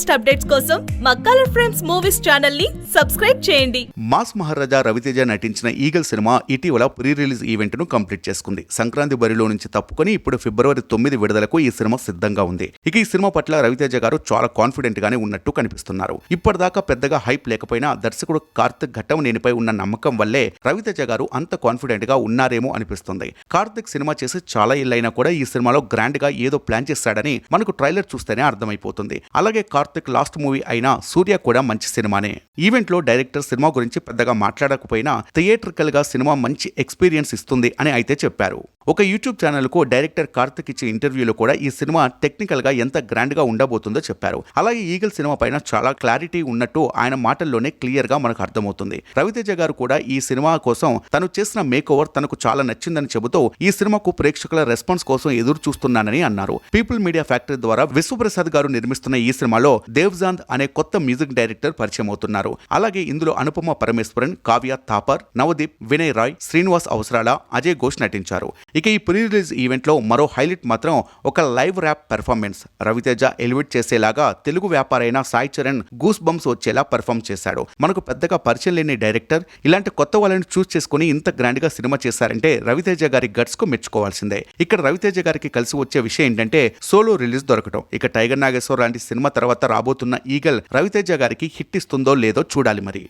Latest updates కోసం మా colour frames movies ఛానల్ని సబ్స్క్రైబ్ చేయండి. మాస్ మహారాజా రవితేజ నటించిన ఈగల్ సినిమా ఇటీవల ప్రీ రిలీజ్ ఈవెంట్ను కంప్లీట్ చేసుకుంది. సంక్రాంతి బరిలో నుంచి తప్పుకొని ఇప్పుడు ఫిబ్రవరి తొమ్మిది విడుదలకు ఈ సినిమా సిద్ధంగా ఉంది. ఇక ఈ సినిమా పట్ల రవితేజ గారు చాలా కాన్ఫిడెంట్ గానే ఉన్నట్టు కనిపిస్తున్నారు. ఇప్పటిదాకా పెద్దగా హైప్ లేకపోయినా దర్శకుడు కార్తిక్ ఘట్టమనేనిపై ఉన్న నమ్మకం వల్లే రవితేజ గారు అంత కాన్ఫిడెంట్గా ఉన్నారేమో అనిపిస్తుంది. కార్తిక్ సినిమా చేసి చాలా ఇల్లైనా కూడా ఈ సినిమాలో గ్రాండ్గా ఏదో ప్లాన్ చేస్తాడని మనకు ట్రైలర్ చూస్తేనే అర్థమైపోతుంది. అలాగే కార్తిక్ లాస్ట్ మూవీ అయిన సూర్య కూడా మంచి సినిమానే. ఈవెంట్లో డైరెక్టర్ సినిమా గురించి పెద్దగా మాట్లాడకపోయినా థియేట్రికల్గా సినిమా మంచి ఎక్స్పీరియన్స్ ఇస్తుంది అని అయితే చెప్పారు. ఒక యూట్యూబ్ ఛానల్కు డైరెక్టర్ కార్తిక్ ఇచ్చే ఇంటర్వ్యూలో కూడా ఈ సినిమా టెక్నికల్గా ఎంత గ్రాండ్గా ఉండబోతుందో చెప్పారు. అలాగే ఈగల్ సినిమా పైన చాలా క్లారిటీ ఉన్నట్టు ఆయన మాటల్లోనే క్లియర్గా మనకు అర్థమవుతుంది. రవితేజ గారు కూడా ఈ సినిమా కోసం తను చేసిన మేక్ ఓవర్ తనకు చాలా నచ్చిందని చెబుతూ ఈ సినిమాకు ప్రేక్షకుల రెస్పాన్స్ కోసం ఎదురు చూస్తున్నానని అన్నారు. పీపుల్ మీడియా ఫ్యాక్టరీ ద్వారా విశ్వప్రసాద్ గారు నిర్మిస్తున్న ఈ సినిమాలో దేవ్జాంద్ అనే కొత్త మ్యూజిక్ డైరెక్టర్ పరిచయం అవుతున్నారు. అలాగే ఇందులో అనుపమ పరమేశ్వరన్ కావ్య థాపర్ నవదీప్ వినయ్ రాయ్ శ్రీనివాస్ అవసరాల అజయ్ ఘోష్ నటించారు. ఇక ఈ ప్రీ రిలీజ్ ఈవెంట్లో మరో హైలైట్ మాత్రం ఒక live rap performance. Ravi Teja elevate చేసేలాగా తెలుగు వ్యాపారైన సాయి చరణ్ గూస్ బంప్స్ వచ్చేలా పెర్ఫామ్ చేశాడు. మనకు పెద్దగా పరిచయం లేని డైరెక్టర్ ఇలాంటి కొత్త వాళ్ళని చూస్ చేసుకుని ఇంత గ్రాండ్గా సినిమా చేశారంటే రవితేజ గారి గట్స్కు మెచ్చుకోవాల్సిందే. ఇక్కడ రవితేజ గారికి కలిసి వచ్చే విషయం ఏంటంటే సోలో రిలీజ్ దొరకటం. ఇక టైగర్ నాగేశ్వర్ లాంటి సినిమా తర్వాత తర్వాత రాబోతున్న ఈగల్ రవితేజ గారికి హిట్ ఇస్తుందో లేదో చూడాలి మరి.